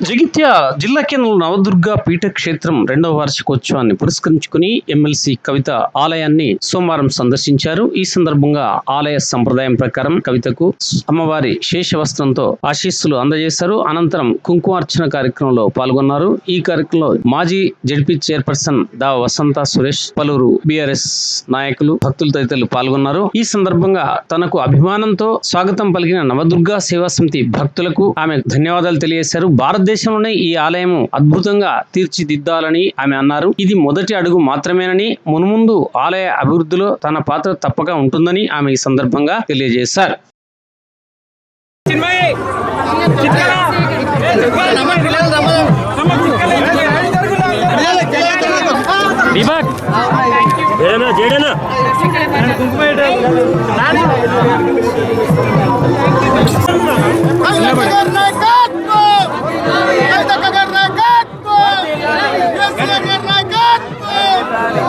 జగిత్య జిల్లా కేంద్రంలో నవదుర్గ పీఠక్షేత్రం రెండవ వార్షికోత్సవాన్ని పురస్కరించుకుని ఎమ్మెల్సీ కవిత ఆలయాన్ని సోమవారం సందర్శించారు. ఈ సందర్భంగా ఆలయ సంప్రదాయం ప్రకారం కవితకు అమ్మవారి శేష వస్త్రంతో ఆశీస్సులు అందజేశారు. అనంతరం కుంకుమార్చన కార్యక్రమంలో పాల్గొన్నారు. ఈ కార్యక్రమంలో మాజీ జడ్పీ చైర్పర్సన్ దా వసంత సురేష్ పలువురు బీఆర్ఎస్ నాయకులు భక్తులు తదితరులు పాల్గొన్నారు. ఈ సందర్భంగా తనకు అభిమానంతో స్వాగతం పలికిన నవదుర్గా సేవా సమితి భక్తులకు ఆమె ధన్యవాదాలు తెలియజేశారు. భారతదేశంలోనే ఈ ఆలయం అద్భుతంగా తీర్చిదిద్దాలని ఆమె అన్నారు. ఇది మొదటి అడుగు మాత్రమేనని మున్ముందు ఆలయ అభివృద్ధిలో తన పాత్ర తప్పక ఉంటుందని ఆమె ఈ సందర్భంగా తెలియజేశారు. చిన్మయి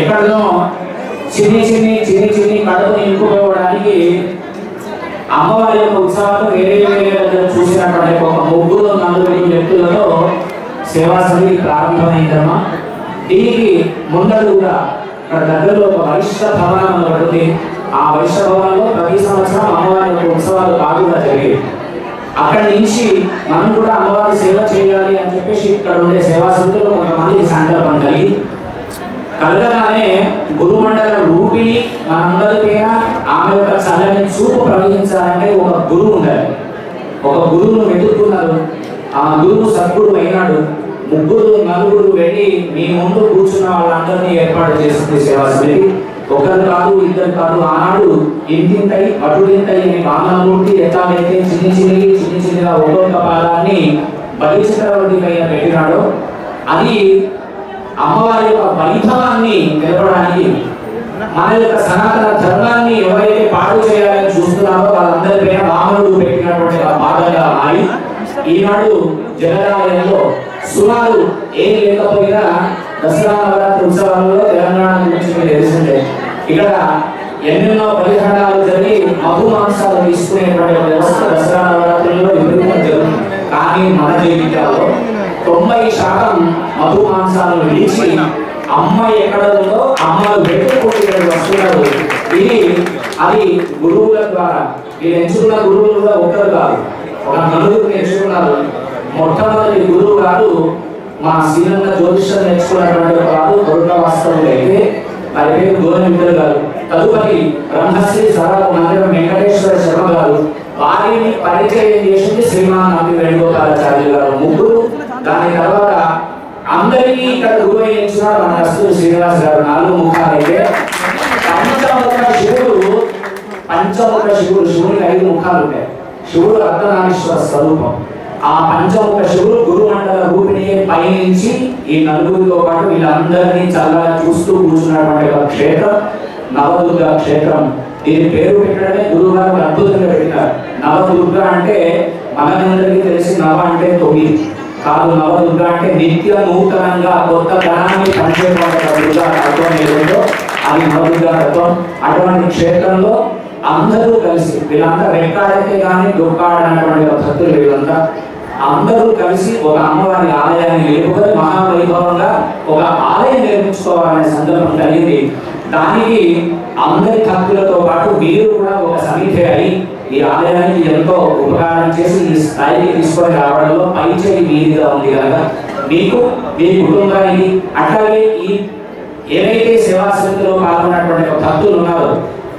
ఎక్కడో చిన్ని చిన్ని చిన్ని చిన్ని కడుపు నింపుకోవడానికి అమ్మవారి యొక్క ఉత్సవాలు వేరే వేరే దగ్గర చూసినటువంటి ఒక ముగ్గురు నలుగురు వ్యక్తులతో సేవా సమితి ప్రారంభమైందమ్మా. దీనికి ముందడుగుగా అక్కడ దగ్గరలో ఒక వైశ్య భవనం ఉంటుంది ఆ వైశ్య భవనంలో ప్రతి సంవత్సరం అమ్మవారి యొక్క ఉత్సవాలు బాగుగా జరిగేవి. అక్కడి నుంచి మనం కూడా అమ్మవారి సేవ చేయాలి అని చెప్పేసి ఇక్కడ ఉండే సేవా సమితిలో కొంతమంది సంకల్పం కలిగి కలగగానే గురుమండల రూపిణి మనందరిపైన ఆమె యొక్క చల్లని చూపు ప్రవహించాలంటే ఒక గురువు ఉండాలి. ఒక గురువును వెతుక్కున్నారు ఆ గురువు సద్గురువు అయినాడు. ముగ్గురు నలుగురు వెళ్ళి మీ ముందు కూర్చున్న వాళ్ళందరినీ ఏర్పాటు చేసింది సేవా సమితి. ఒకరు కాదు ఇద్దరు కాదు ఆనాడు ఇంతింతై అటుడింతై అని బాణమూర్తి ఎట్లాగైతే చిన్ని చిన్ని చిన్ని చిన్నగా ఒక్కొక్క పాదాన్ని బలి పైన పెట్టినాడో అది అమ్మవారి యొక్క వైభవాన్ని నిలపడానికి మన యొక్క సనాతన ధర్మాన్ని ఎవరైతే పాడు చేయాలని చూస్తున్నారో వాళ్ళందరిపైన రాముడు పెట్టినటువంటి ఆ బాధగా మారి ఈనాడు జగదాలయంలో సుమారు ఏం లేకపోయినా దసరా నవరాత్రి ఉత్సవాలలో తెలంగాణ గురించి మీకు తెలిసిందే ఇక్కడ ఎన్నెన్నో పరిహారాలు జరిగి మధు మాంసాలు తీసుకునేటువంటి వ్యవస్థ దసరా నవరాత్రుల్లో విపరీతంగా జరుగుతుంది. కానీ మన జీవితాల్లో తొంభై శాతం మధు మాంసాలను విడిచి అమ్మ ఎక్కడ ఉందో అమ్మలు వెతుక్కుంటూ వస్తున్నారు ఇది అది గురువుల ద్వారా. ఈ ఎంచుకున్న గురువులు కూడా ఒకరు కాదు. ఒక నలుగురు ఎంచుకున్నారు. మొట్టమొదటి గురువు గారు మా శ్రీలంక జ్యోతిష్యం నేర్చుకున్నటువంటి వారు కొరుట వాస్తవులు అయితే వారి పేరు గోరం గారు. తదుపరి బ్రహ్మశ్రీ సరళ మందిరం వెంకటేశ్వర శర్మ గారు. వారిని పరిచయం చేసింది శ్రీమాన్ నమ్మి వేణుగోపాలాచార్యులు గారు. ముగ్గురు దాని తర్వాత అందరికీ ఇక్కడ గురువు ఇచ్చిన మన కస్తూరి శ్రీనివాస్ గారు నాలుగు ముఖాలు పంచముఖ శివుడు పంచముఖ శివుడు శివుడికి ఐదు ముఖాలు ఉంటాయి. శివుడు అర్ధనారీశ్వర స్వరూపం. ఆ పంచముఖ శివుడు గురుమండల రూపిణి పయనించి ఈ నలుగురితో పాటు వీళ్ళందరినీ చల్లగా చూస్తూ కూర్చున్నటువంటి ఒక క్షేత్రం నవదుర్గ క్షేత్రం. దీని పేరు పెట్టడమే గురువు గారు అద్భుతంగా పెట్టారు. నవదుర్గ అంటే మనందరికీ తెలిసి నవ అంటే తొమ్మిది. కాదు నవదుర్గ అంటే నిత్య నూతనంగా కొత్త ధనాన్ని పంచేటువంటి దుర్గా తత్వం ఏదో అది నవదుర్గ తత్వం. అటువంటి క్షేత్రంలో అందరూ కలిసి వీళ్ళంతా రెక్కాడితే కానీ దుఃఖాడనటువంటి భక్తులు వీళ్ళంతా. అందరూ కలిసి ఒక అమ్మవారి ఆలయాన్ని నిలుపుకొని మహావైభవంగా ఒక ఆలయం నిర్మించుకోవాలనే సందర్భం కలిగింది. దానికి అందరి భక్తులతో పాటు మీరు కూడా ఒక సమీక్ష అయి ఈ ఆలయానికి ఎంతో ఉపకారం చేసి ఈ స్థాయికి తీసుకొని రావడంలో పై చేయి మీదిగా ఉంది కనుక మీకు మీ కుటుంబానికి అట్లాగే ఈ ఏవైతే సేవా సమితిలో పాల్గొన్నటువంటి భక్తులు ఉన్నారో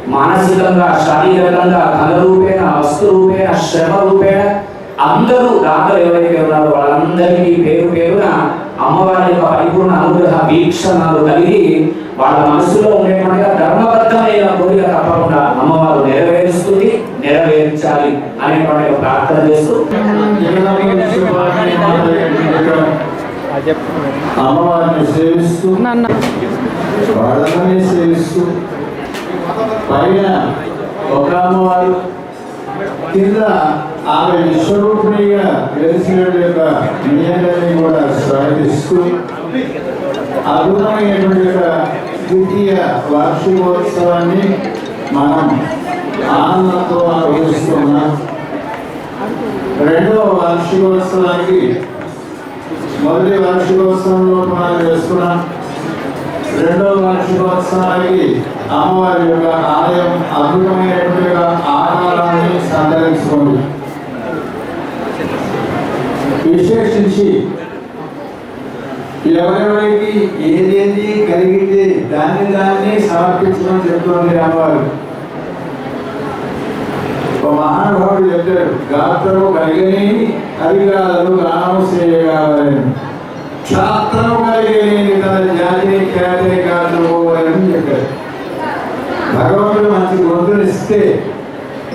మానసికంగా శారీరకంగా కళ రూపేణ వస్తు రూపేణ శ్రమ రూపేణ అందరూ దాతలు ఎవరైతే ఉన్నారో వాళ్ళందరికీ పేరు పేరున అమ్మవారి యొక్క పరిపూర్ణ అనుగ్రహ వీక్షణాలు కలిగి వాళ్ళ మనసులో ఉండేటువంటి ధర్మబద్ధమైన కోరిక తప్పకుండా అమ్మవారు నెరవేరుస్తుంది నెరవేర్చాలి అనేటువంటి ఒక ప్రార్థన చేస్తూ. అమ్మవారిని సేవిస్తూ వాళ్ళని సేవిస్తూ పైన ఒక అమ్మవారు కింద ఆమె విశ్వరూపిణిగా వెలిసిన యొక్క నియంత్రణని కూడా స్వాగతిస్తూ అద్భుతమైనటువంటి యొక్క ద్వితీయ వార్షికోత్సవాన్ని మనం ఆనందంతో ఆలోచిస్తున్నాం రెండవ వార్షికోత్సవానికి మొదటి వార్షికోత్సవంలో మనం చేస్తున్నాం? రెండవ వార్షికోత్సవానికి అమ్మవారి యొక్క ఆలయం అద్భుతమైనటువంటి ఆకారాన్ని సంతరించుకోండి. విశేషించి ఎవరెవరికి ఏదేది కలిగితే దాన్ని దాన్ని సమర్పించమని చెప్తోంది అమ్మవారు. ఒక మహానుభావుడు చెప్పాడు గాత్రము కలిగని అధికారులు గానము చేయగలని క్షాత్రము కలిగని తన జాతిని ఖ్యాతిని కాదుకోవాలని చెప్పాడు భగవంతుడు మంచి గొంతులు ఇస్తే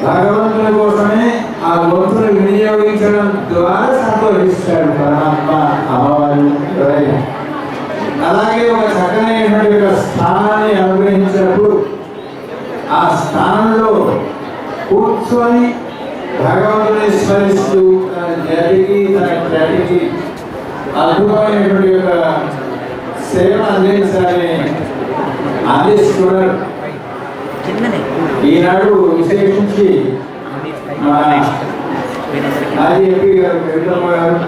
భగవంతుని కోసమే ఆ గొంతును వినియోగించడం ద్వారా సంతోషిస్తాడు పరమాత్మ అమ్మవారు ఎవరైనా. అలాగే ఒక చక్కనైనటువంటి ఒక స్థానాన్ని అనుగ్రహించినప్పుడు ఆ స్థానంలో కూర్చొని భగవంతుని స్మరిస్తూ తన జాతికి తన జాతికి అద్భుతమైనటువంటి యొక్క సేవ అందించాలని అందిస్తున్నారు ఈనాడు విశేషించి మాజీ ఎంపీ గారు వెంకటమ్మ గారు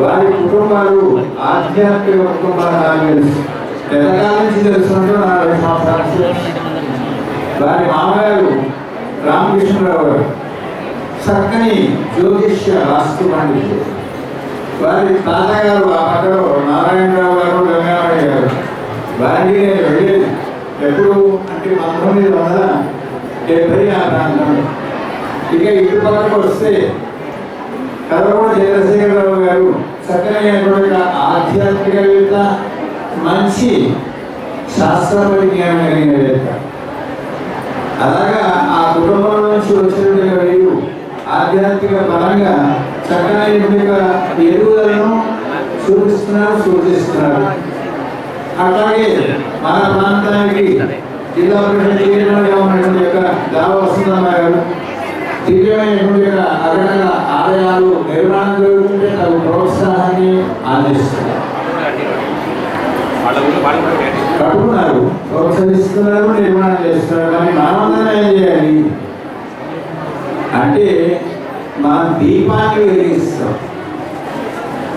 వారి కుటుంబాలు ఆధ్యాత్మిక కుటుంబాలు నాకు తెలుసు. ఎంతకాలం నుంచి తెలుసుకుంటూ నాలుగు సంవత్సరాలు వారి మామగారు రామకృష్ణరావు గారు. చక్కని జ్యోతిష్య వాస్తు పండితులు. వారి తాతగారు ఆ పక్కలో నారాయణరావు గారు గంగామయ్య గారు. వారికి నేను వెళ్ళేది ఎప్పుడు అంటే పంతొమ్మిది వందల డెబ్బై ఆ ప్రాంతంలో ఇక ఇటు పక్కకు వస్తే కలవూరు చంద్రశేఖరరావు గారు చక్కనైనటువంటి ఆధ్యాత్మికవేత్త మంచి శాస్త్ర పరిజ్ఞానం కలిగినవేత్త అలాగా ఆ కుటుంబం నుంచి వచ్చినటువంటి వీరు ఆధ్యాత్మిక పరంగా ఎరువులను చూపిస్తున్నారు సూచిస్తున్నారు అట్లాగే మన ప్రాంతానికి జిల్లా పరిషత్ చైర్మన్గా ఉన్నటువంటి యొక్క దావ వసంతమ్మ గారు దివ్యమైనటువంటి యొక్క అగణన ఆలయాలు నిర్మాణం జరుగుతుంటే తగు ప్రోత్సాహాన్ని అందిస్తున్నారు కట్టుకున్నారు ప్రోత్సహిస్తున్నారు నిర్మాణం చేస్తున్నారు కానీ మనమందరం ఏం చేయాలి అంటే మనం దీపాన్ని వెలిగిస్తాం.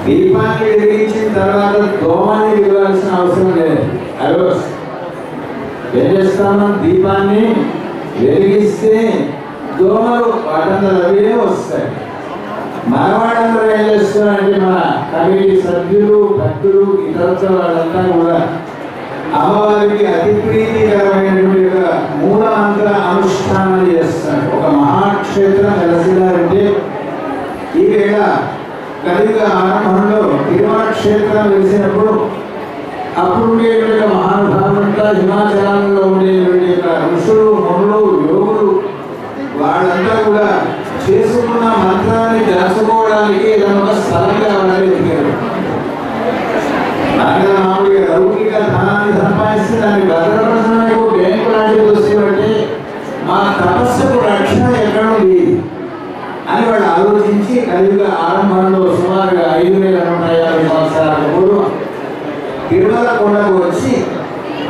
దీపాన్ని వెలిగించిన తర్వాత దోమాన్ని వెలగాల్సిన అవసరం లేదు. అదో ఏం చేస్తాము దీపాన్ని వెలిగిస్తే దోమలు వాటంతా అవే వస్తాయి. మనవాళ్ళందరూ ఏం చేస్తున్నారంటే మన కమిటీ సభ్యులు భక్తులు ఇతరత్వ వాళ్ళంతా కూడా అమ్మవారికి అతి ప్రీతికరమైనటువంటి ఒక మూల మంత్ర అనుష్ఠానం చేస్తారు. ఒక మహాక్షేత్రం వెలసినారంటే ఈవేళ కలియుగ ఆరంభంలో తిరుమల క్షేత్రం వెలిసినప్పుడు అప్పుడు ఉండేటువంటి మహానుభావులంతా హిమాచలంలో ఉండేటువంటి యొక్క ఋషులు మునులు యోగులు వాళ్ళంతా కూడా చేసుకున్న మంత్రాన్ని దాచుకోవడానికి ఏదైనా ఒక స్థలంగా వాళ్ళని ఎదిగారు నాయన ధనాన్ని సంపాదిస్తే దాన్ని భద్రపడ ఒక బ్యాంకు లాంటిది వస్తే మా తపస్సుకు రక్షణ ఎక్కడ ఉంది అని వాళ్ళు ఆలోచించి కలియుగ ఆరంభంలో సుమారుగా ఐదు వేల నూట యాభై సంవత్సరాల పూర్వం తిరుమల కొండకు వచ్చి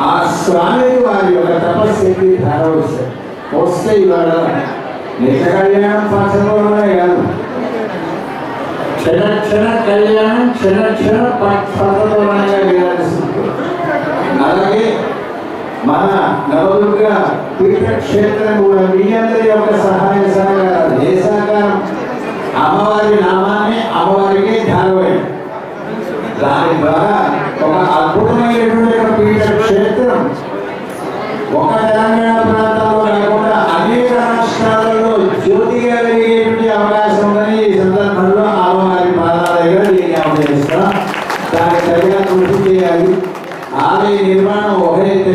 ఆ స్వామి వారి యొక్క తపశక్తి ధార వచ్చారు వస్తే ఇవాళ నిత్య కళ్యాణం పంచలోనే కాదు. క్షణ క్షణ కళ్యాణం క్షణ క్షణ పంచలోనే విరాజిస్తుంది అలాగే మన నవదుర్గ తీర్థక్షేత్రం కూడా మీ అందరి యొక్క సహాయ సహకారాలు ఏ సహకారం? అమ్మవారి నామాన్ని అమ్మవారికి ధ్యానమైన దాని ద్వారా ఒక అద్భుతమైనటువంటి ఒక పీఠ క్షేత్రం. ఒక తెలంగాణ ప్రాంతంలో కాకుండా అనేక రాష్ట్రాలలో జ్యోతిగా వెలిగేటువంటి అవకాశం ఉందని ఈ సందర్భంలో అమ్మవారి పాదాల దగ్గర దీన్ని అవతరిస్తాం దానికి తగిన కృషి చేయాలి. ఆలయ నిర్మాణం ఒకరైతే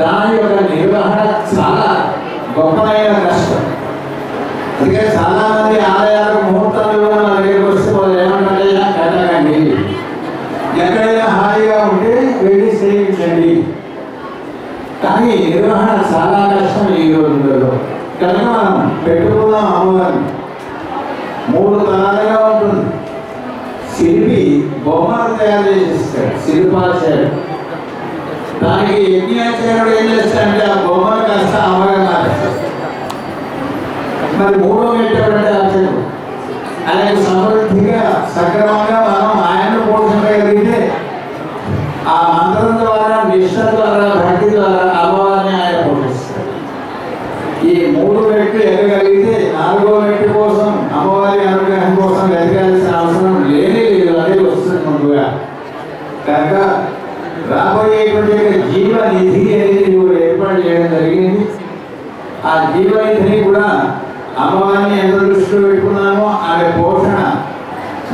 దాని యొక్క నిర్వహణ చాలా గొప్పమైన కష్టం అందుకే చాలా మంది ఆలయాలకు ముహూర్తాలు కూడా నా దగ్గరికి వస్తే వాళ్ళు ఏమంటారంటే కట్టకండి ఎక్కడైనా హాయిగా ఉంటే వెళ్ళి సేవించండి కానీ నిర్వహణ చాలా కష్టం ఈ రోజులలో కనుక మనం పెట్టుకున్న అమ్మవారిని మూడు తరాలుగా ఉంటుంది. శిల్పి బొమ్మను తయారు చేసిస్తాడు శిల్పాచార్యుడు దానికి యజ్ఞాచార్యుడు ఏం చేస్తాడంటే ఆ బొమ్మను కాస్త అమ్మగా మరి మూడో పెట్టాడంటే అర్చకుడు అలాగే సమృద్ధిగా సక్రమంగా మనం ఆయన పోషించగలిగితే ఆ మంత్రం ద్వారా నిష్ట ద్వారా అమ్మవారిని ఆయన పోషిస్తాడు ఈ మూడు మెట్లు ఎగగలిగితే నాలుగో మెట్టు కోసం అమ్మవారి అనుగ్రహం కోసం వెతకాల్సిన అవసరం లేని లేదు. అదే వస్తుంది ముందుగా. కనుక రాబోయేటువంటి జీవ నిధి అనేది ఏర్పాటు చేయడం జరిగింది. ఆ జీవ నిధిని కూడా అమ్మవారిని ఎంత దృష్టిలో పెట్టుకున్నామో ఆమె పోషణ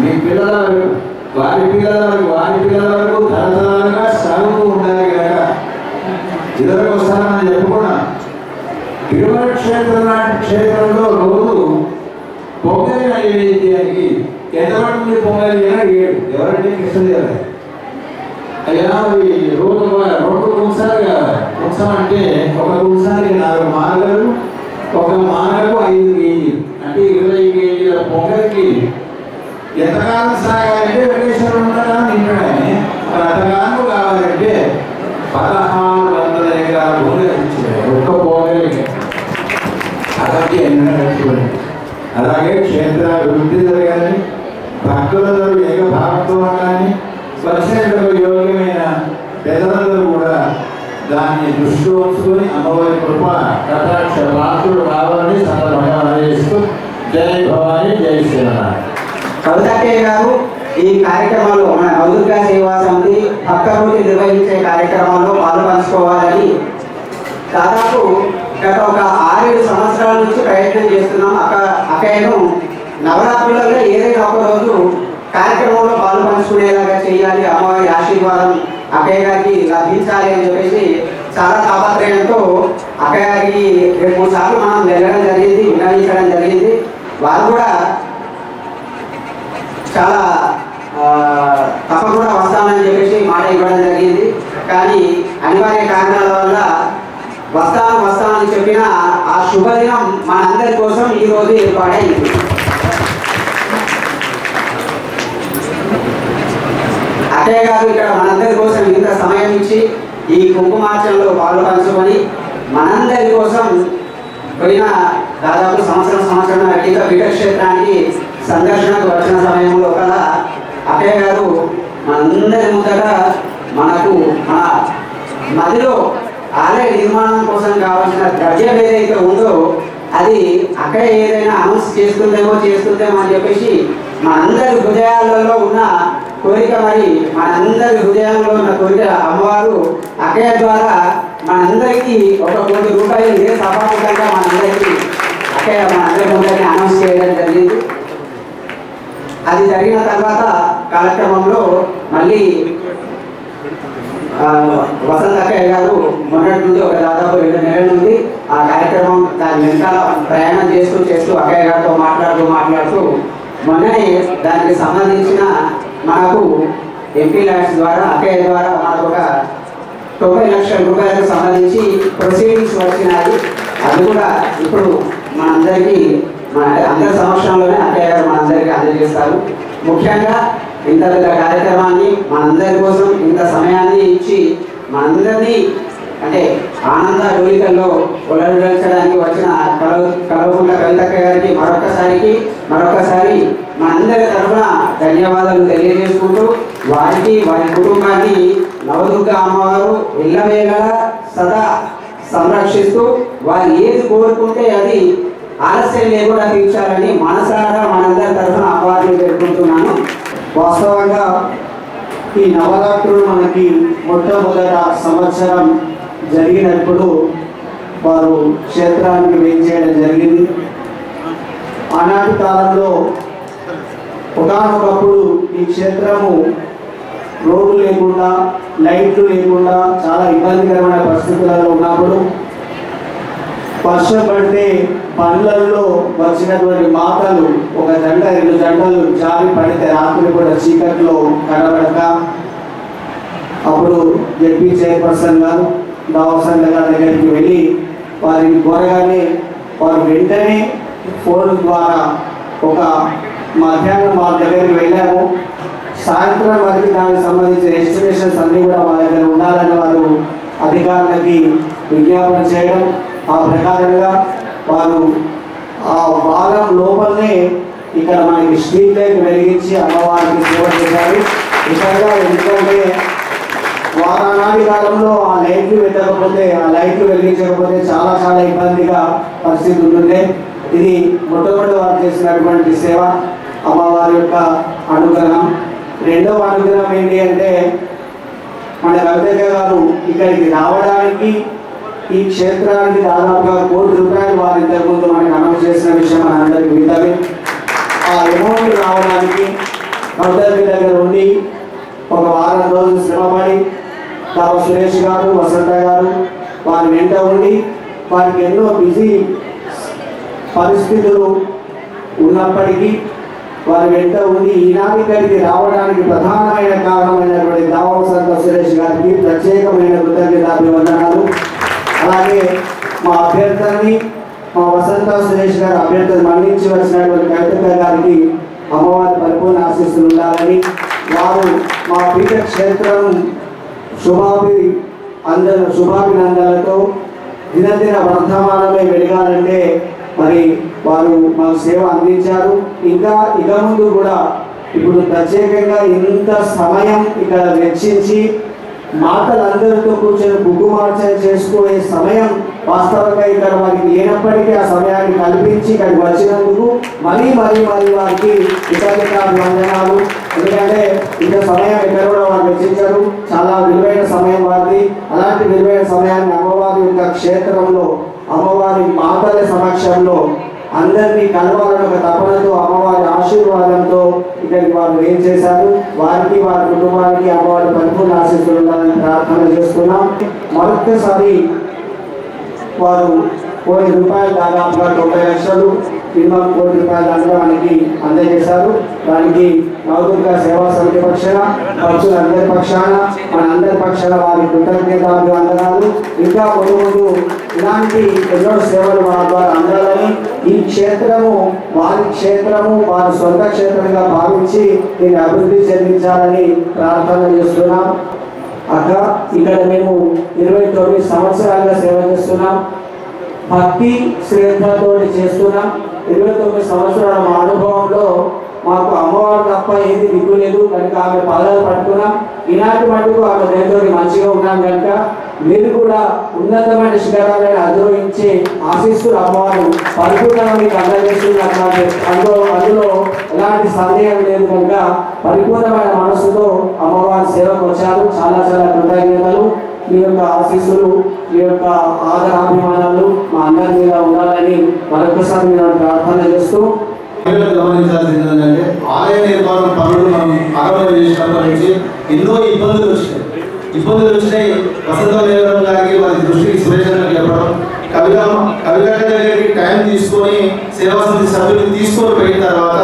మీ పిల్లల వారి పిల్లల వరకు వారి పిల్లల వరకు తరతరాలుగా సాగుతూ ఉండాలి కనుక. ఇద్దరు ఒకసారి చెప్పుకున్నాం తిరుమల క్షేత్రం లాంటి క్షేత్రంలో రోజు పొంగలి నైవేద్యానికి ఎంతమంది పొంగలి అని ఏడు. ఎవరంటే కృష్ణదేవరాయ అయ్యా రోజు రెండు గుంసాలు కావాలి గుంసం అంటే ఒక గుంసానికి నాలుగు మాలలు ఒక మానకు ఐదు కేజీలు. అంటే ఇరవై కేజీల పొంగలికి ఎంతకాలం సాగాలంటే వెంకటేశ్వరం కావాలంటే పదహారు అలాగే ఎన్నడూ అలాగే క్షేత్ర అభివృద్ధి జరగాలి. భక్తులందరూ ఏకభావంతో ఉండాలని వచ్చినటువంటి యోగ్యమైన పెద్దలందరూ కూడా దాన్ని దృష్టిలో ఉంచుకొని అమ్మవారి కృప కటాక్ష పాత్రుడు రావాలని సందర్భంగా అందజేస్తూ జై భవాని జై శ్రీనారాయణ. కవితక్కయ్య గారు ఈ కార్యక్రమంలో మన నవదుర్గా సేవా సమితి భక్తమూర్తి నిర్వహించే కార్యక్రమంలో పాలు పంచుకోవాలని దాదాపు గత ఒక ఆరేడు సంవత్సరాల నుంచి ప్రయత్నం చేస్తున్నాం. అక్క అక్కయ్యను నవరాత్రులలో ఏదైనా ఒక రోజు కార్యక్రమంలో పాల్పంచుకునేలాగా చేయాలి. అమ్మవారి ఆశీర్వాదం అక్కయ్య గారికి లభించాలి అని చెప్పేసి చాలా తాపత్రయంతో అక్కయ్య గారికి రెండు మూడు సార్లు మనం వెళ్ళడం జరిగింది వినియోగించడం జరిగింది. వారు కూడా చాలా తప్పకుండా వస్తామని చెప్పేసి మాట ఇవ్వడం జరిగింది. కానీ అనివార్య కారణాల వల్ల వస్తాను వస్తామని చెప్పిన ఆ శుభదినం మనందరి కోసం ఈ రోజు ఏర్పాటైంది. అక్కయ్య గారు ఇక్కడ మనందరి కోసం ఇంత సమయం ఇచ్చి ఈ కుంకుమార్చనలో పాలు పంచుకొని మనందరి కోసం పోయిన దాదాపు సంవత్సరం సంవత్సరం కింద పీఠక్షేత్రానికి సందర్శనకు వచ్చిన సమయంలో కదా అక్కయ్య గారు మనందరి ముందర మనకు మన మదిలో ఆలయ నిర్మాణం కోసం కావాల్సిన ద్రవ్యం ఏదైతే ఉందో అది అక్కడ ఏదైనా అనౌన్స్ చేస్తుందేమో చేస్తుందేమో అని చెప్పేసి మనందరి హృదయాలలో ఉన్న కోరిక మరి మనందరి హృదయాల్లో ఉన్న కోరిక అమ్మవారు అక్కయ్య ద్వారా మనందరికీ ఒక కోటి రూపాయలు ఇదే సభాముఖంగా మనందరికీ అక్కయ్య మనందరి ముందరిని అనౌన్స్ చేయడం జరిగింది. అది జరిగిన తర్వాత కార్యక్రమంలో మళ్ళీ వసంత అక్కయ్య గారు మొన్నటి నుండి ఒక దాదాపు రెండు నెలల నుండి ఆ కార్యక్రమం దాని వెనకాల ప్రయాణం చేస్తూ చేస్తూ అక్కయ్య గారితో మాట్లాడుతూ మాట్లాడుతూ మొన్ననే దానికి సంబంధించిన మనకు ఎంపీ ల్యాండ్స్ ద్వారా అక్కయ్య ద్వారా మనకు ఒక తొంభై లక్షల రూపాయలకు సంబంధించి ప్రొసీడింగ్స్ వచ్చినాయి. అది కూడా ఇప్పుడు మనందరికీ మన అందరి సమక్షంలోనే అక్కయ్య గారు మనందరికీ అందజేస్తారు. ముఖ్యంగా ఇంత పెద్ద కార్యక్రమాన్ని మనందరి కోసం ఇంత సమయాన్ని ఇచ్చి మనందరినీ అంటే ఆనంద డోలికల్లో ఉల్లడించడానికి వచ్చిన కలవ కలవకుంట కవితక్క గారికి మరొకసారికి మరొకసారి మనందరి తరఫున ధన్యవాదాలు తెలియజేసుకుంటూ వారికి వారి కుటుంబాన్ని నవదుర్గ అమ్మవారు ఇళ్ళవేళ సదా సంరక్షిస్తూ వారు ఏది కోరుకుంటే అది ఆలస్యం లేకుండా తీర్చాలని మనసారా మనందరి తరఫున అమ్మవారిని పెట్టుకుంటున్నాను వాస్తవంగా ఈ నవరాత్రులు మనకి మొట్టమొదట సంవత్సరం జరిగినప్పుడు వారు క్షేత్రానికి వేయించేయడం జరిగింది. ఆనాటి కాలంలో ఒకనొకప్పుడు ఈ క్షేత్రము రోడ్లు లేకుండా లైట్లు లేకుండా చాలా ఇబ్బందికరమైన పరిస్థితులలో ఉన్నప్పుడు వర్షం పడితే వచ్చినటువంటి మాటలు ఒక జంట రెండు జంటలు జారి పడితే రాత్రి కూడా చీకట్లో కనబడక అప్పుడు జడ్పీ చైర్పర్సన్ గారు దావసన్ గారి దగ్గరికి వెళ్ళి వారిని కోరగానే వారు వెంటనే ఫోన్ ద్వారా ఒక మధ్యాహ్నం మా దగ్గరికి వెళ్ళాము. సాయంత్రం వరకు దానికి సంబంధించిన ఎస్టిమేషన్స్ అన్నీ కూడా మా దగ్గర ఉండాలని వారు అధికారులకి విజ్ఞాపన చేయడం ఆ ప్రకారంగా వారు ఆ వారం లోపలనే ఇక్కడ మనకి స్ట్రీట్ లైట్ వెలిగించి అమ్మవారికి సేవ చేశారు. నిజంగా ఎందుకంటే వారానాటి కాలంలో ఆ లైట్లు పెట్టకపోతే ఆ లైట్లు వెలిగించకపోతే చాలా చాలా ఇబ్బందిగా పరిస్థితి ఉంటుండే. ఇది మొట్టమొదటి వారు చేసినటువంటి సేవ అమ్మవారి యొక్క అనుగ్రహం. రెండవ అనుగ్రహం ఏంటి అంటే మన కవితయ్య గారు ఇక్కడికి రావడానికి ఈ క్షేత్రానికి దాదాపుగా కోటి రూపాయలు వారి ఇంతకుముందు మనకి అనౌన్స్ చేసిన విషయం మనందరికీ వింటమే. ఆ అమౌంట్ రావడానికి కవితయ్య దగ్గర ఉండి ఒక వారం రోజులు శ్రమపడి దావ సురేష్ గారు వసంత గారు వారి వెంట ఉండి వారికి ఎన్నో బిజీ పరిస్థితులు ఉన్నప్పటికీ వారి వెంట ఉండి ఈనాటి రావడానికి ప్రధానమైన కారణమైనటువంటి దావ సంత సురేష్ గారికి ప్రత్యేకమైన కృతజ్ఞతాభివందనాలు. అలాగే మా అభ్యర్థాన్ని మా వసంత సురేష్ గారు అభ్యర్థులు మరణించి వచ్చినటువంటి కవిత గారికి అమ్మవారి పరిపూర్ణ ఆశీస్సులు ఉండాలని వారు మా పీఠ క్షేత్రం శుభాభి అందరూ శుభాభినందనలతో దినదిన వర్ధమానమే వెలగాలంటే మరి వారు మాకు సేవ అందించారు. ఇంకా ఇక ముందు కూడా ఇప్పుడు ప్రత్యేకంగా ఇంత సమయం ఇక్కడ వెచ్చించి మాతలందరితో కూర్చొని బుగ్గు మార్చన చేసుకునే సమయం వాస్తవంగా ఇక్కడ వారికి లేనప్పటికీ ఆ సమయాన్ని కల్పించి ఇక్కడికి వచ్చినందుకు మరీ మరీ మరీ వారికి వందనాలు. ఎందుకంటే ఇంత సమయం ఎక్కడ కూడా వారు వెచ్చించారు. చాలా విలువైన సమయం వారిది. అలాంటి విలువైన సమయాన్ని అమ్మవారి యొక్క క్షేత్రంలో అమ్మవారి మాతల సమక్షంలో అందరినీ కలవాలని ఒక తపనతో అమ్మవారి ఆశీర్వాదంతో ఇక్కడికి వారు ఏం చేశారు? వారికి వారి కుటుంబానికి అమ్మవారి పరిపూర్ణ ఆశీస్సులు ఉండాలని ప్రార్థన చేస్తున్నాం. మరొక్కసారి వారు కోటి రూపాయలు దాదాపుగా తొంభై లక్షలు మినిమం కోటి రూపాయలు దాంట్లో మనకి అందజేశారు. దానికి నవదుర్గ సేవా సమితి పక్షాన భక్తులందరి పక్షాన మనందరి పక్షాన వారి కృతజ్ఞతాభివందనాలు ఇంకా ముందు ముందు ఇలాంటి ఎన్నో సేవలు మన ద్వారా అందాలని ఈ క్షేత్రము వారి క్షేత్రము వారి సొంత క్షేత్రంగా భావించి దీన్ని అభివృద్ధి చెందించాలని ప్రార్థన చేస్తున్నాం. అక్క ఇక్కడ మేము ఇరవై తొమ్మిది సంవత్సరాలుగా సేవ చేస్తున్నాం. భక్తి శ్రద్ధతో చేస్తున్నాం. ఇరవై తొమ్మిది సంవత్సరాల మా అనుభవంలో మాకు అమ్మవారు తప్ప ఏది దిక్కు లేదు. కనుక ఆమె పదాలు పట్టుకున్నాం. ఈనాటి మటుకు ఆమె దేంతో మంచిగా ఉన్నాం కనుక మీరు కూడా ఉన్నతమైన శిఖరాలను అధిరోహించి ఆశిస్తున్న అమ్మవారు పరిపూర్ణంగా మీకు అందజేస్తున్నారు అందులో అందులో ఎలాంటి సందేహం లేదు కనుక పరిపూర్ణమైన మనసుతో అమ్మవారి సేవకు వచ్చారు. చాలా చాలా కృతజ్ఞతలు. మీ యొక్క ఆశీస్సులు మీ యొక్క ఆదరాభిమానాలు మా అందరి మీద ఉండాలని మరొకసారి నేను ప్రార్థన చేస్తూ గమనించాల్సింది ఏంటంటే ఆలయ నిర్మాణం పనులు మనం ఆరంభం చేసినప్పటి నుంచి ఎన్నో ఇబ్బందులు వచ్చినాయి. ఇబ్బందులు వచ్చినాయి. వసంత నేరం గారికి వారి దృష్టికి సురేషన్ చెప్పడం కవిత కవిత దగ్గరికి టైం తీసుకొని సేవా సమితి సభ్యులు తీసుకొని పోయిన తర్వాత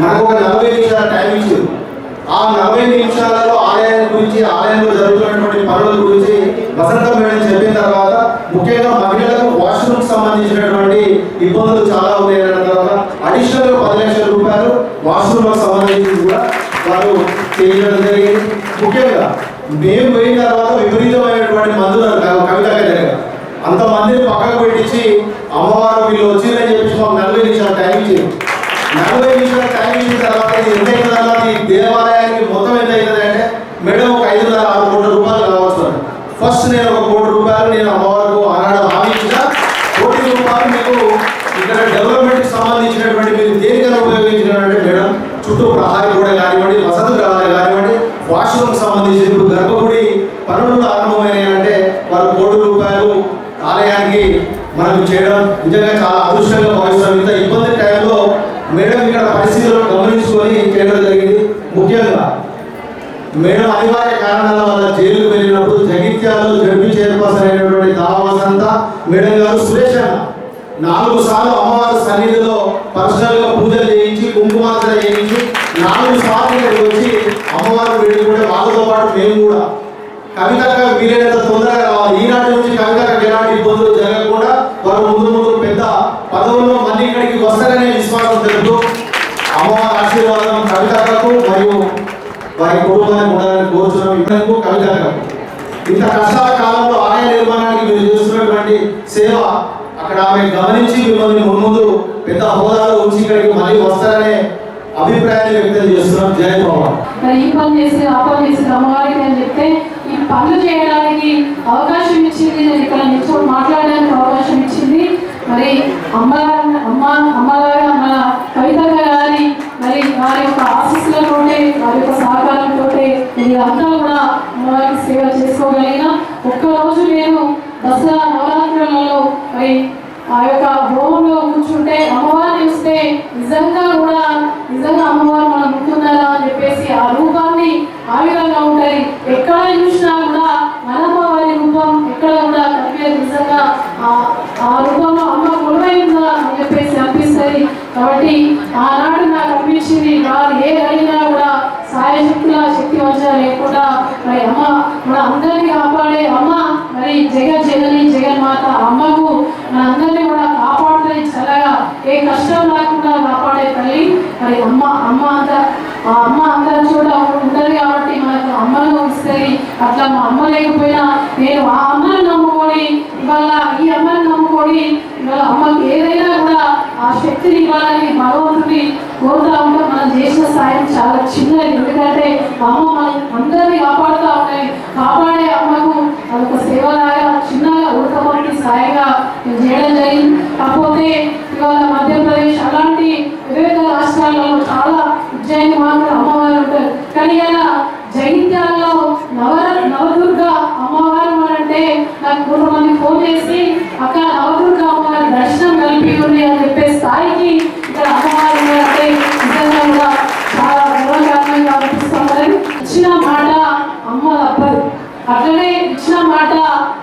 మనకు ఒక నలభై నిమిషాల టైం ఇచ్చారు. ఆ నలభై నిమిషాలలో ఆలయం గురించి ఆలయంలో జరుగుతున్నటువంటి పనుల గురించి వసంత మేడం చెప్పిన తర్వాత ముఖ్యంగా మహిళలకు వాష్రూమ్ సంబంధించినటువంటి ఇబ్బందులు చాలా ఉన్నాయన్న అన్న తర్వాత అడిషనల్ పది లక్షల రూపాయలు వాష్రూమ్ సంబంధించి కూడా వారు చేయడం జరిగింది. ముఖ్యంగా మేము పోయిన తర్వాత విపరీతమైనటువంటి మందులు కవిత అంత అంతమందిని పక్కకు పెట్టించి అమ్మవారు వీళ్ళు వచ్చిందని చెప్పి మాకు నలభై నిమిషాలు టైం ఇచ్చింది నలభై నిమిషాలు టైం ఇచ్చిన తర్వాత ఇది ఎంత అయిన తర్వాత ఈ దేవాలయానికి మొత్తం ఎంత అవుతుంది అంటే మేడం ఒక ఐదున్నర ఆరు కోట్ల రూపాయలు కావచ్చు ఫస్ట్ నేను ఒక కోటి రూపాయలు నేను అమ్మవారు ఆనాడు హామీ ఇచ్చిన కోటి రూపాయలు మీకు ఇక్కడ డెవలప్మెంట్ సంబంధించినటువంటి మీరు దేనికైనా ఉపయోగించినటువంటి మేడం చుట్టూ ప్రహారీ కూడా కానివ్వండి వసతులు రాష్ట్రం సంబంధించి ఇప్పుడు గర్భగుడి పనులు ఆరంభమైనాయంటే వారు కోటి రూపాయలు ఆలయానికి మనం చేయడం నిజంగా చాలా అదృష్టంగా భావిస్తాం ఇంత ఇబ్బంది టైంలో మేడం ఇక్కడ పరిస్థితులను గమనించుకొని చేయడం జరిగింది. ముఖ్యంగా మేడం అనివార్య కారణాల వల్ల జైలుకు వెళ్ళినప్పుడు జగిత్యాలు జడ్పీ చైర్పర్సన్ అయినటువంటి దావాసంతా మేడం గారు సురేష్ అన్న నాలుగు సార్లు పాటు వీళ్ళు కూడా వాళ్ళతో పాటు మేము కూడా కవితగా వీలైనంత తొందరగా రావాలి. ఈనాటి నుంచి కవితగా ఎలాంటి ఇబ్బందులు జరగకుండా వారు ముందు ముందు పెద్ద పదవుల్లో మళ్ళీ ఇక్కడికి వస్తారనే విశ్వాసం తెలుపుతూ అమ్మవారి ఆశీర్వాదం కవితకు మరియు వారి కుటుంబానికి ఉండాలని కోరుతున్నాం. ఇద్దరు కవితకు. ఇంత కష్టాల కాలంలో ఆలయ నిర్మాణానికి మీరు చేస్తున్నటువంటి సేవ అక్కడ ఆమె గమనించి మిమ్మల్ని ముందు పెద్ద హోదాలో ఉంచి ఇక్కడికి మళ్ళీ వస్తారనే అభిప్రాయాన్ని వ్యక్తం చేస్తున్నాం. జయ మరి ఈ పని చేసి ఆ పని చేసి అమ్మవారికి అని చెప్తే ఈ పనులు చేయడానికి అవకాశం ఇచ్చింది. నేను ఇక్కడ నిల్చొని మాట్లాడడానికి అవకాశం ఇచ్చింది. మరి అమ్మ అమ్మ అమ్మగారు మన కవిత గారి మరి వారి యొక్క ఆశీస్సులతో వారి యొక్క సహకారంతో ఇదంతా కూడా అమ్మవారికి సేవ చేసుకోగలిగిన ఒక్కరోజు నేను దసరా నవరాత్రులలో మరి ఆ యొక్క హోమంలో కూర్చుంటే అమ్మవారిని చూస్తే నిజంగా అమ్మవారు మనం ఉంటున్నారా అని చెప్పేసి ఆ రూపాన్ని ఆ విధంగా ఉంటది ఎక్కడ చూసినా కూడా మనమ్మవారి రూపం ఎక్కడ కూడా కనిపించదు నిజంగా ఆ- ఆ రూపంలో అమ్మ కొలువై ఉందా అని చెప్పేసి అనిపిస్తుంది కాబట్టి ఆనాడు నాకు అనిపించింది వారు ఏ అడిగినా కూడా సాయశక్తుల శక్తి వంచన లేకుండా మరి అమ్మ మన అందరినీ కాపాడే అమ్మ మరి జగన్ జగని జగన్ మాత అమ్మకు మన అందరినీ కూడా కాపాడుతుంది చల్లగా ఏ కష్టం లేకుండా కాపాడే తల్లి. మరి అమ్మ అమ్మ అంత ఆ అమ్మ అందరం చోట ఉంటది కాబట్టి మనకు అమ్మను ఇస్తుంది. అట్లా మా అమ్మ లేకపోయినా నేను ఆ అమ్మను నమ్ముకొని ఇవాళ ఈ అమ్మని నమ్ముకొని ఇవాళ అమ్మకి ఏదైనా కూడా ఆ శక్తిని ఇవ్వాలని భగవంతుడి కోరుతా సాయం చాలా చిన్నది. ఎందుకంటే అమ్మ మన అందరినీ కాపాడుతూ ఉన్నాయి. కాపాడే అమ్మకు అదొక సేవలాగా చిన్నగా ఉడకబట్టి సాయంగా చేయడం జరిగింది. కాకపోతే ఇవాళ మధ్యప్రదేశ్ అలాంటి వివిధ రాష్ట్రాలలో చాలా ఉజ్జయిని మాత్రం అమ్మవారు ఉంటారు కానీ ఇలా జగిత్యాలలో నవ నవదుర్గ అమ్మవారు అని అంటే నాకు కొంతమంది ఫోన్ చేసి అక్క నవదుర్గ అమ్మవారి దర్శనం కలిపి ఉంది అని చెప్పే స్థాయికి ఇక్కడ అమ్మవారు ఉన్నారంటే నిజంగా కూడా చాలా గర్వకారణంగా అనిపిస్తున్నది ఇచ్చిన మాట అమ్మ తప్పదు అట్లనే ఇచ్చిన మాట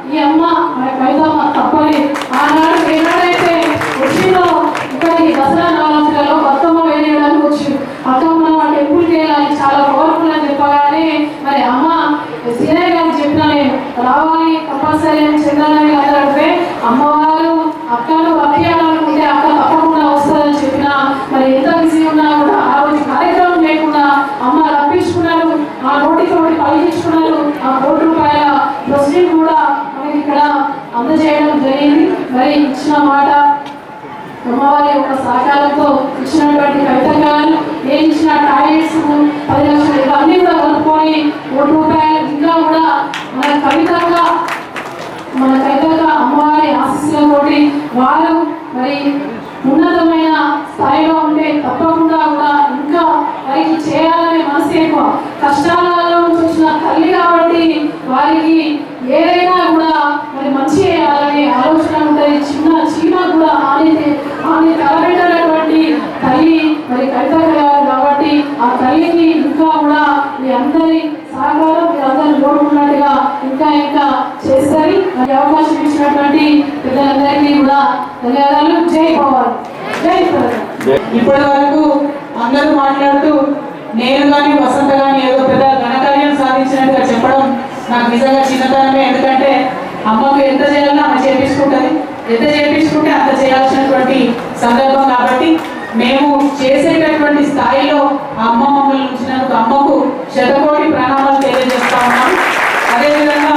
ఈ అమ్మ మన కవితమ్మ తప్పని ఆనాడు ఏనాడైతే వచ్చిందో ఇక్కడికి దసరా నవరాత్రులలో బతుకమ్మ వేయడానికి వచ్చి అక్క మనం ఆ టెంపుల్కి వెళ్ళాలి చాలా పవర్ఫుల్ అని చెప్పగానే మరి అమ్మ సీనయ్య గారు చెప్పిన నేను రావాలి కంపల్సరీ అని చంద్రనవి గారు అంటే అమ్మవారు అక్కను రప్పియాలనుకుంటే అక్క తప్పకుండా వస్తుందని చెప్పిన మరి ఎంత బిజీ ఉన్నా కూడా ఆ రోజు కార్యక్రమం లేకుండా అమ్మ రప్పించుకున్నారు ఆ నోటికి ఒకటి పలికించుకున్నారు ఆ కోటి రూపాయల ప్రొసీడింగ్ కూడా మనకి ఇక్కడ అందజేయడం జరిగింది మరి ఇచ్చిన మాట అమ్మవారి యొక్క సహకారంతో ఇచ్చినటువంటి కవిత గారు నేను ఇచ్చిన టాయిలెట్స్ పది లక్షలు ఇవన్నీ కూడా కలుపుకొని కోటి రూపాయలు ఇంకా కూడా మన కవితగా మన కవితగా అమ్మవారి ఆశీస్సులతోటి వారు మరి ఉన్నతమైన స్థాయిలో ఉంటే తప్పకుండా కూడా ఇంకా వారికి చేయాలనే మనసు ఎక్కువ కష్టాలలో నుంచి వచ్చిన తల్లి కాబట్టి వారికి ఏదైనా కూడా మరి మంచి చేయాలనే ఆలోచన ఉంటుంది. చిన్న చీమ కూడా ఆమె ఆమె తలబెట్టినటువంటి తల్లి మరి కవిత గారు కాబట్టి ఆ తల్లికి ఇంకా కూడా మీ అందరి సహకారం మీ అందరూ కోరుకున్నట్టుగా ఇంకా ఇంకా చేస్తారు మరి అవకాశం ఇచ్చినటువంటి పిల్లలందరికీ కూడా ధన్యవాదాలు. జై భవాన్. జై ఇప్పటి వరకు అందరూ మాట్లాడుతూ నేను కానీ వసంత కానీ ఏదో పెద్ద ఘనకార్యం సాధించినట్టుగా చెప్పడం నాకు నిజంగా చిన్నతనమే ఎందుకంటే అమ్మకు ఎంత చేయాలో ఆమె చేపించుకుంటుంది. ఎంత చేపించుకుంటే అంత చేయాల్సినటువంటి సందర్భం కాబట్టి మేము చేసేటటువంటి స్థాయిలో అమ్మ మమ్మల్ని ఉంచినందుకు అమ్మకు శతకోటి ప్రణామాలు తెలియజేస్తా ఉన్నాం. అదేవిధంగా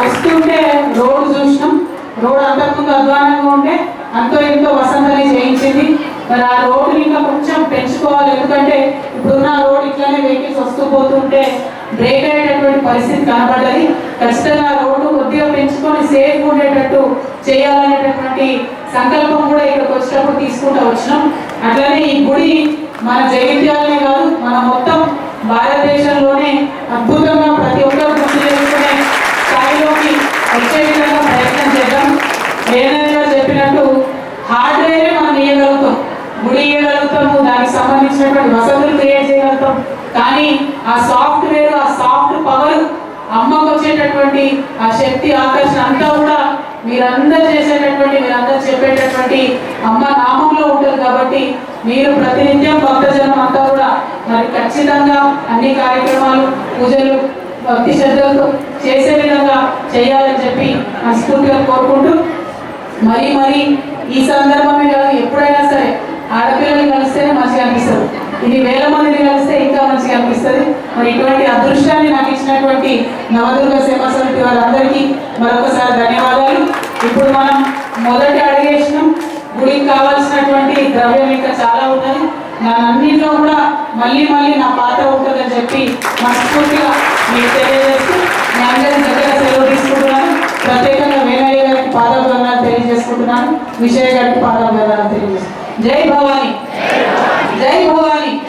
వస్తుంటే రోడ్డు చూసినాం. రోడ్ అంతకుముందు అధ్వానంగా ఉంటే అంతో ఎంతో వసంతని చేయించింది. మరి ఆ రోడ్డు ఇంకా కొంచెం పెంచుకోవాలి ఎందుకంటే ఇప్పుడున్న రోడ్ ఇట్లానే వెహికల్స్ వస్తూ పోతుంటే బ్రేక్ అయ్యేటటువంటి పరిస్థితి కనబడ్డది. ఖచ్చితంగా రోడ్డు కొద్దిగా పెంచుకొని సేఫ్ ఉండేటట్టు చేయాలనేటటువంటి సంకల్పం కూడా ఇక్కడికి వచ్చినప్పుడు తీసుకుంటూ వచ్చినాం. అట్లనే ఈ గుడి మన జైవిద్యాలనే కాదు మన మొత్తం భారతదేశంలోనే అద్భుతంగా ప్రతి ఒక్కరు గుర్తు చేసుకునే స్థాయిలోకి వచ్చే విధంగా ప్రయత్నం చేద్దాం. సంబంధించినటువంటి వసతులు క్రియేట్ చేయగలుగుతాం. కానీ ఆ సాఫ్ట్వేర్ ఆ సాఫ్ట్ పవర్ అమ్మకు వచ్చేటటువంటి ఆ శక్తి ఆకర్షణ అంతా కూడా మీరందరూ చేసేటటువంటి మీరందరూ చెప్పేటటువంటి అమ్మ నామంలో ఉంటుంది కాబట్టి మీరు ప్రతినిత్యం భక్తజనం అంతా కూడా మరి ఖచ్చితంగా అన్ని కార్యక్రమాలు పూజలు భక్తి శ్రద్ధలతో చేసే విధంగా చేయాలని చెప్పి మనస్ఫూర్తిగా కోరుకుంటూ మరి మరి ఈ సందర్భమే కాదు ఎప్పుడైనా సరే ఆడపిల్లల్ని కలిస్తేనే మంచిగా అనిపిస్తుంది. ఇది వేల మందిని కలిస్తే ఇంకా మంచిగా అనిపిస్తుంది. మరి ఇటువంటి అదృష్టాన్ని నాకు ఇచ్చినటువంటి నవదుర్గ సేవా సమితి వారందరికీ మరొకసారి ధన్యవాదాలు. ఇప్పుడు మనం మొదటి అడిగేసినాం. గుడికి కావాల్సినటువంటి ద్రవ్యం ఇంకా చాలా ఉన్నది. నా అన్నింటిలో కూడా మళ్ళీ మళ్ళీ నా పాత్ర ఉంటుందని చెప్పి మనస్ఫూర్తిగా మీకు తెలియజేస్తూ మీ అందరి దగ్గర సెలవు తీసుకుంటున్నాను. ప్రత్యేకంగా వేణయ్య గారికి పాదాభివందనాలు తెలియజేసుకుంటున్నాను. విజయ గారికి పాదాభివందనాలు తెలియజేస్తున్నాను జై భవాని. జై భవాని.